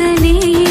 വാസനേ